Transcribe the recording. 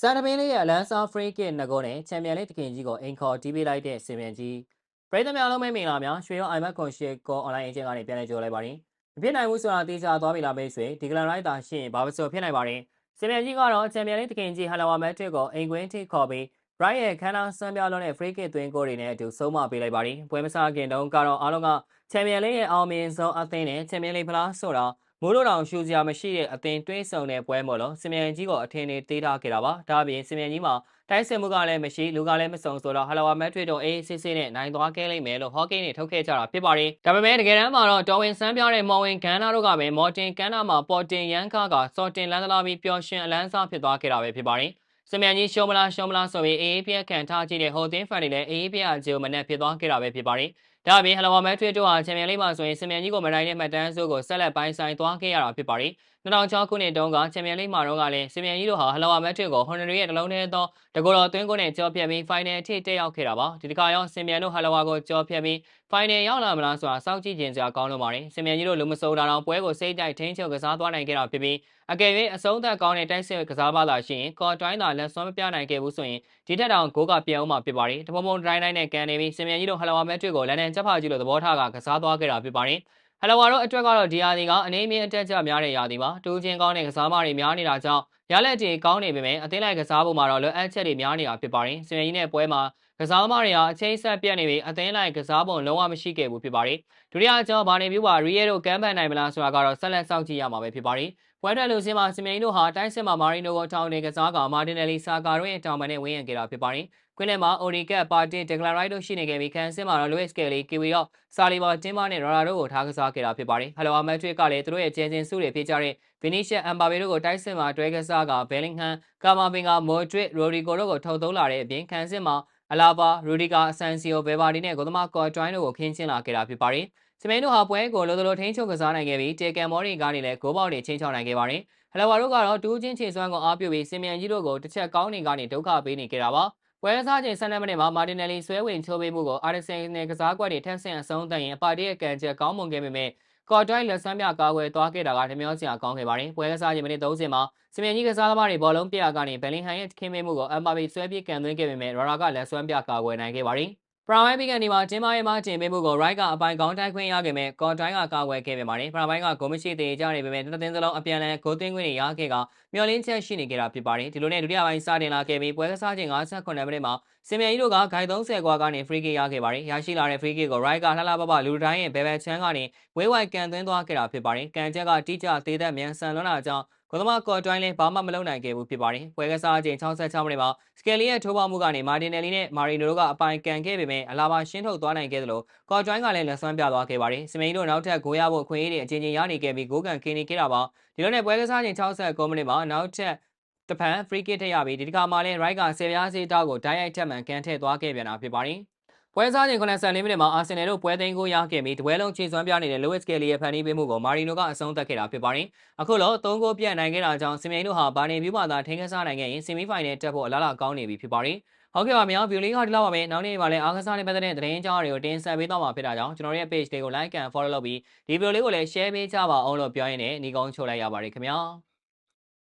စန်တပင်းလေးရဲ့အလန်းစားဖရီကစ်နှစ်ဂိုးနဲ့ချန်ပီယံလိတခင်ကြီးကိုအင်ခေါ်တီးပေးလိုက်တဲ့စင်မြန်ကြီးပရိသတ်များလုံးပဲမင်္ဂလာများရွှေရောအိုင်မက်ကွန်ရှစ်ကောအွန်လိုင်းအကျင့်ကနေပြန်လည်ကြိုလိုက်ပါတယ်မဖြစ်နိုင်ဘူးဆိုတာသိချသွားပြီလားမိတ်ဆွေဒီကလန်ရိုက်တာရှင်းဘာပစောဖြစ်နိုင်ပါတယ်စင်မြန်ကြီးကတော့ချန်ပီယံလိတခင်ကြီးဟန်လဝါမက်တစ်ကိုအင်ကွင်းထိခေါ်ပြီး Bright ရဲ့ခန်းနာဆန်းပြလုံးနဲ့ free kick သွင်းကိုတွေနဲ့အတူဆုံးမပေးလိုက်ပါတယ်ပွဲမစားခင်တုန်းကတော့အားလုံးကချန်ပီယံလိရဲ့အောင်မြင်ဆုံးအသင်းနဲ့ချန်ပီယံလိဖလားဆိုတာ မိုးလိုတောင်ရှူစရာမရှိတဲ့အသင်းတွင်းဆုံတဲ့ပွဲမို့လို့စင်မြန်ကြီးကိုအထင်လေးသေးထားခဲ့တာပါဒါအပြင်စင်မြန်ကြီးမှာတိုက်စစ်မှုကလည်းမရှိလူကလည်းမစုံဆိုတော့ဟလာဝါမက်ထရစ်တို့အေးစစ်စစ်နဲ့နိုင်သွားခဲ့လိမ့်မယ်လို့ဟော့ကိန်းတွေထုတ်ခဲ့ကြတာဖြစ်ပါတယ်ဒါပေမဲ့တကယ်တမ်းမှာတော့တော်ဝင်ဆန်းပြတဲ့မော်ဝင်ကန်နာတို့ကပဲမော်တင်ကန်နာမှာပေါ်တင်ရန်ကားကစော်တင်လန်းသလားပြီးပျော်ရွှင်အလန်းစားဖြစ်သွားခဲ့တာပဲဖြစ်ပါတယ်စမြန်ကြီးရှုံးမလားရှုံးမလားဆိုပြီးအေးအေးပြက်ခံထားကြည့်တဲ့ဟိုတင်းဖန်တွေလည်းအေးအေးပြက်အကျိုးမနဲ့ဖြစ်သွားခဲ့တာပဲဖြစ်ပါတယ်။ ဒါအပြင်ဟလဝါမက်ထရစ်တို့ဟာချန်ပီယံလိမှာဆိုရင်စမြန်ကြီးကိုမနိုင်တဲ့မှတ်တမ်းစုကိုဆက်လက်ပိုင်းဆိုင်သွားခဲ့ရတာဖြစ်ပါတယ်။2006ခုနှစ်တုန်းကချန်ပီယံလိမှာတော့ကလည်းစမြန်ကြီးတို့ဟာဟလဝါမက်ထရစ်ကိုဟွန်နရီရဲ့တလုံးထဲသောတကောတော်သွင်းကိုနဲ့ကြော်ဖြတ်ပြီးဖိုင်နယ်အထိတက်ရောက်ခဲ့တာပါ။ဒီတစ်ခါရောစမြန်တို့ဟလဝါကိုကြော်ဖြတ်ပြီးဖိုင်နယ်ရောက်လာမလားဆိုတာစောင့်ကြည့်ခြင်းစရာကောင်းလို့ပါတယ်။စမြန်ကြီးတို့လူမစိုးတာတော့ပွဲကိုစိတ်တိုက်ထင်းချုပ်ကစားသွားနိုင်ခဲ့တာဖြစ်ပြီးအကယ်၍အဆုံးသက်ကောင်းတဲ့တိုက်စစ်ကစားပါလာရှိရင်ကော်တိုင်းသာလက်စွမ်းမပြနိုင်ခဲ့ဘူးဆိုရင်ဒီထက်တောင်ဂိုးကပြန်အောင်မှာဖြစ်ပါတယ်။တပုံပုံတိုင်းတိုင်းနဲ့ကန်နေပြီးစင်မြန်ကြီးတို့ဟလဝါမက်ထရစ်ကိုလန်ဒန်ချက်ဖာကြီးလိုသဘောထားကကစားသွားခဲ့တာဖြစ်ပါတယ်။ဟလဝါတို့အတွက်ကတော့ဒီယာဒီကအနေအမြင့်အတက်ကြများတဲ့ယာဒီပါ။တူးချင်းကောင်းတဲ့ကစားမတွေများနေတာကြောင့်ရလက်တီကောင်းနေပေမဲ့အသင်းလိုက်ကစားဖို့မှာတော့လွယ်အပ်ချက်တွေများနေတာဖြစ်ပါတယ်။စင်မြန်ကြီးနဲ့ပွဲမှာကစားသမားတွေဟာအချိန်ဆက်ပြတ်နေပြီးအသင်းလိုက်ကစားပုံလုံးဝမရှိခဲ့ဘူးဖြစ်ပါတယ်။ဒုတိယအကြောင်းဘာနေပြူပါရီယဲတို့ကမ်းပန်နိုင်မလားဆိုတာကတော့ဆက်လက်စောင့်ကြည့်ရမှာပဲဖြစ်ပါတယ်။ပွဲထွက်လူစင်းမှာစမင်းတို့ဟာတိုင်းစစ်မှာမာရီနိုကိုထောင်းနေကစားကမာတင်နယ်လီဆာကာတို့ရဲ့တောင်ပန်နဲ့ဝင်းရံခဲ့တာဖြစ်ပါတယ်။ကွင်းထဲမှာအိုရီကက်ပါတင်ဒက်ကလာရိုက်တို့ရှိနေခဲ့ပြီးခန်းစစ်မှာတော့လူးစ်ကယ်လီကီဝီရော့ဆာလီဘာတင်မာနဲ့ရော်ရာတို့ကိုထားကစားခဲ့တာဖြစ်ပါတယ်။ဟလိုအမက်ထရစ်ကလည်းသူတို့ရဲ့ကျဲချင်းစုတွေဖြစ်ကြတဲ့ဗီနီရှက်အမ်ဘာဘေတို့ကိုတိုက်စစ်မှာတွဲကစားကဘယ်လင်ဟန်ကာမာပင်ကမော်ဒရစ်ရိုဒီကိုတို့ကိုထုတ်သုံးလာတဲ့အပြင်ခန်းစစ်မှာ အလာဘာရူဒီကာအဆန်စီယိုဘယ်ဘာဒီနဲ့ဂိုသမာကော်တွိုင်းတို့ကိုခင်းချင်းလာခဲ့တာဖြစ်ပါတယ်။စပိန်တို့ဟာပွဲကိုလိုလိုထိန်းချုပ်ကစားနိုင်ခဲ့ပြီးတေကန်မော်ရီကနေလည်းဂိုးပေါက်တွေချင်းချောင်းနိုင်ခဲ့ပါတယ်။ဟလဝါတို့ကတော့တူးချင်းချေစွမ်းကိုအားပြုပြီးစင်မြန်ကြီးတို့ကိုတစ်ချက်ကောင်းနေကနေဒုက္ခပေးနေကြတာပါ။ပွဲစားချိန်12မိနစ်မှာမာတင်နယ်လီဆွဲဝင်ချိုးပေးမှုကိုအာရဆင်နယ်ကစားကွက်တွေထက်ဆင့်အဆုံးသတ်ရင်အပါတီရဲ့ကန်ချက်ကောင်းမွန်ခဲ့ပေမဲ့ ကော်တွိုင်းလက်ဆန်းပြကာကွယ်သွားခဲ့တာကဓမျောစရာကောင်းခဲ့ပါတယ်။ပွဲကစားချိန်မိနစ်30မှာစမင်ကြီးကစားသမားတွေဘောလုံးပြရကနေဘယ်လင်ဟန်ရဲ့ခင်းမေးမှုကိုအမ်ဘာဘီဆွဲပြေးကန်သွင်းခဲ့ပေမဲ့ရာရာကလက်ဆွမ်းပြကာကွယ်နိုင်ခဲ့ပါတယ်။ ပရာမိုင်းဘီကန်ဒီမှာတင်းမာရဲမှာတင်ပေးမှုကိုရိုက်ကအပိုင်ကောင်းတိုက်ခွင့်ရခဲ့မဲ့ကော်တိုင်းကကာကွယ်ခဲ့ပေပါတယ်ပရာမိုင်းကဂိုမရှိသေးကြနေပေမဲ့တသင်းစလုံးအပြန်လန်ဂိုသွင်းခွင့်ရခဲ့ကမျော်လင့်ချက်ရှိနေကြတာဖြစ်ပါတယ်ဒီလိုနဲ့ဒုတိယပိုင်းစတင်လာခဲ့ပြီးပွဲကစားချိန်58မိနစ်မှာစင်မြန်ကြီးတို့ကဂိုင်30ကွာကနေ free kick ရခဲ့ပါတယ်ရရှိလာတဲ့ free kick ကို right ကလှလှပပလူတိုင်းရဲ့ဘယ်ဘက်ချမ်းကနေဝဲဝိုက်ကန်သွင်းသွားခဲ့တာဖြစ်ပါတယ်ကန်ချက်ကတိကျသေးသက်မြန်ဆန်လွန်းတာကြောင့်ကိုသမားကော်တွိုင်းလည်းဘာမှမလုပ်နိုင်ခဲ့ဘူးဖြစ်ပါတယ်။ပွဲကစားချိန်66မိနစ်မှာစကယ်လီရဲ့ထိုးပေါမှုကနေမာတင်နယ်လီနဲ့မာရီနိုတို့ကအပိုင်ကန်ခဲ့ပေမဲ့အလာဘာရှင်းထုတ်သွားနိုင်ခဲ့သလိုကော်တွိုင်းကလည်းလက်ဆွမ်းပြသွားခဲ့ပါတယ်။စမိန်တို့နောက်ထပ်ဂိုးရဖို့ခွင့်ရတဲ့အချိန်ချင်းရနေခဲ့ပြီးဂိုးကန်ခင်းနေခဲ့တာပါ။ဒီလိုနဲ့ပွဲကစားချိန်69မိနစ်မှာနောက်ထပ်တဖန် free kick ထည့်ရပြီးဒီတစ်ခါမှလည်း right ကဆယ်ပြားစီတောက်ကို direct ထက်မှန်ကန်ထည့်သွားခဲ့ပြန်တာဖြစ်ပါတယ်။ ပွဲစားချိန်94မိနစ်မှာအာဆင်နယ်တို့ပွဲသိမ်းကိုရခဲ့ပြီးတပွဲလုံးခြေစွမ်းပြနေတဲ့ Lewis Kelly ရဲ့ဖန်တီးပေးမှုကိုမာရီနိုကအဆုံးသတ်ခဲ့တာဖြစ်ပါတယ်။အခုလော3ဂိုးပြတ်နိုင်ခဲ့တာကြောင့်စင်မြိုင်တို့ဟာဘာနေပြူမာသာထိန်းကစားနိုင်ခဲ့ရင်ဆီမီဖိုင်နယ်တက်ဖို့အလားအလာကောင်းနေပြီဖြစ်ပါတယ်။ဟုတ်ကဲ့ပါဗျာဗီဒီယိုလေးကဒီလောက်ပါပဲ။နောက်နေ့မှာလည်းအားကစားနဲ့ပတ်သက်တဲ့သတင်းကြောင်းတွေကိုတင်ဆက်ပေးသွားမှာဖြစ်တာကြောင့်ကျွန်တော်ရဲ့ page လေးကို like and follow လုပ်ပြီးဒီဗီဒီယိုလေးကိုလည်း share ပေးကြပါအောင်လို့ပြောရင်းနဲ့ညီကုန်းချုပ်လိုက်ရပါတယ်ခင်ဗျာ။